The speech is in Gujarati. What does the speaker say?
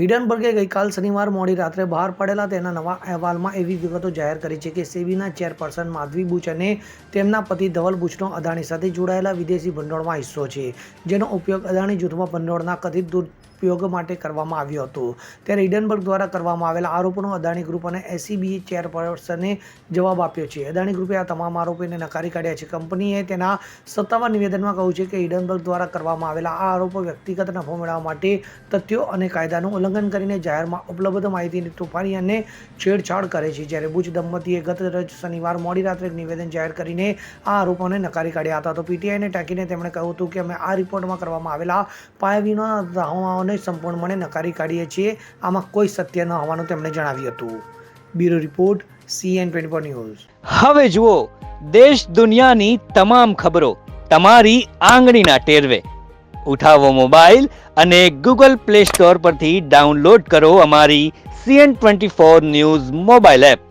હિડનબર્ગે ગઈકાલ શનિવાર મોડી રાત્રે બહાર પડેલા તેના નવા અહેવાલમાં એવી વિગતો જાહેર કરી છે કે સેબીના ચેરપર્સન માધવી બુચ અને તેમના પતિ ધવલ બુચનો અદાણી સાથે જોડાયેલા વિદેશી ભંડોળમાં હિસ્સો છે, જેનો ઉપયોગ અદાણી જૂથમાં ભંડોળના કથિત દુરુપયોગ માટે કરવામાં આવ્યો હતો. ત્યારે ઇડનબર્ગ દ્વારા કરવામાં આવેલા આરોપોનો અદાણી ગ્રુપ અને એસીબી ચેરપર્સને જવાબ આપ્યો છે. અદાણી ગ્રુપે આ તમામ આરોપોને નકારી કાઢ્યા છે. કંપનીએ તેના સત્તાવાર નિવેદનમાં કહ્યું છે કે ઇડનબર્ગ દ્વારા કરવામાં આવેલા આ આરોપો વ્યક્તિગત નફો મેળવવા માટે તથ્યો અને કાયદાનું ઉલ્લંઘન કરીને જાહેરમાં ઉપલબ્ધ માહિતીની તોફાની અને છેડછાડ કરે છે. જ્યારે ભુજ દંપતીએ ગત રજ શનિવાર મોડી રાત્રે એક નિવેદન જાહેર કરીને આ આરોપોને નકારી કાઢ્યા હતા. તો પીટીઆઈને ટાંકીને તેમણે કહ્યું હતું કે અમે આ રિપોર્ટમાં કરવામાં આવેલા પાયાવીના દાવાઓને સંપૂર્ણપણે નકારી કાઢીએ છીએ. આમાં કોઈ સત્ય ન હોવાનું તેમણે જણાવ્યું હતું. Bureau report, CN twenty four news. હવે જુઓ, દેશ દુનિયાની તમામ ખબરો તમારી આંગળીના ટેરવે. ઉઠાવો મોબાઈલ અને ગૂગલ પ્લે સ્ટોર પરથી ડાઉનલોડ કરો અમારી CN twenty four news mobile app.